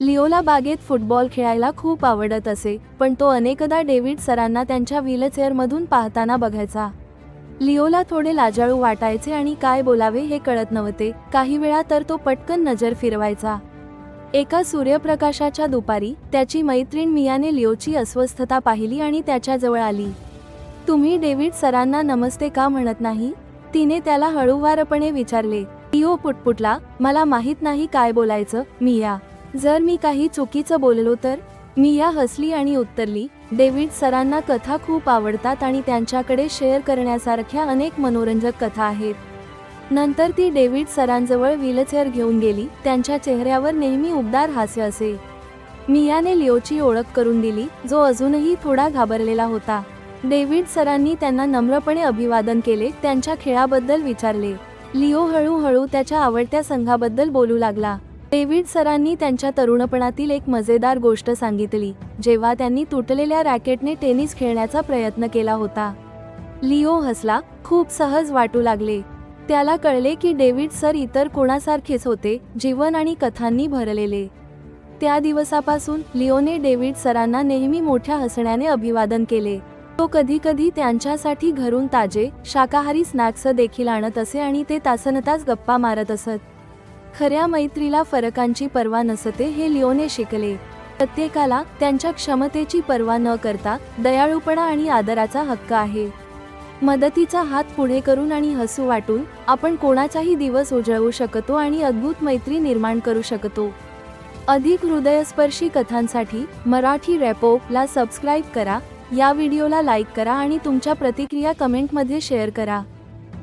लिओला बागेत फुटबॉल खेळायला खूप आवडत असे पण तो अनेकदा डेव्हिड सरांना त्यांच्या व्हीलचेअरमधून पाहताना बघायचा. लिओला थोडे लाजाळू वाटायचे आणि काय बोलावे हे कळत नव्हते काही वेळा तर तो पटकन नजर फिरवायचा. एका सूर्यप्रकाशाच्या दुपारी त्याची मैत्रीण मियाने लिओची अस्वस्थता पाहिली आणि त्याच्याजवळ आली. तुम्ही डेव्हिड सरांना नमस्ते का म्हणत नाही? तिने त्याला हळूवारपणे विचारले. लिओ पुटपुटला मला माहीत नाही काय बोलायचं मिया. जर मी काही चुकीचं बोललो तर? मिया हसली आणि उत्तरली. डेव्हिड सरांना कथा खूप आवडतात आणि त्यांच्याकडे शेअर करण्यासारख्या अनेक मनोरंजक कथा आहेत. नंतर ती डेव्हिड सरांजवळ व्हीलचेअर घेऊन गेली. त्यांच्या चेहऱ्यावर नेहमी उबदार हास्य असे. मियाने लिओची ओळख करून दिली जो अजूनही थोडा घाबरलेला होता. डेव्हिड सरांनी त्यांना नम्रपणे अभिवादन केले त्यांच्या खेळाबद्दल विचारले. लिओ हळूहळू त्याच्या आवडत्या संघाबद्दल बोलू लागला. डेव्हिड सरांनी त्यांच्या तरुणपणातील एक मजेदार गोष्ट सांगितली जेव्हा त्यांनी तुटलेल्या रॅकेटने टेनिस खेळण्याचा प्रयत्न केला होता. लिओ हसला खूप सहज वाटू लागले. त्याला कळले की डेव्हिड सर इतर कोणासारखेच होते जीवन आणि कथांनी भरलेले. त्या दिवसापासून लिओने डेव्हिड सरांना नेहमी मोठ्या हसण्याने अभिवादन केले. तो कधी कधी त्यांच्यासाठी घरून ताजे शाकाहारी स्नॅक्स देखील आणत असे आणि ते तासनतास गप्पा मारत असत. खऱ्या मैत्रीला फरकांची पर्वा नसते हे लिओने शिकले. प्रत्येकाला त्यांच्या क्षमतेची पर्वा न करता दयाळूपणा आणि आदराचा हक्क आहे. मदतीचा हात पुढे करून आणि हसू वाटून आपण कोणाचाही दिवस उजळवू शकतो आणि अद्भुत मैत्री निर्माण करू शकतो. अधिक हृदयस्पर्शी कथांसाठी मराठी रॅपोला सबस्क्राईब करा या व्हिडिओला लाईक करा आणि तुमच्या प्रतिक्रिया कमेंटमध्ये शेअर करा.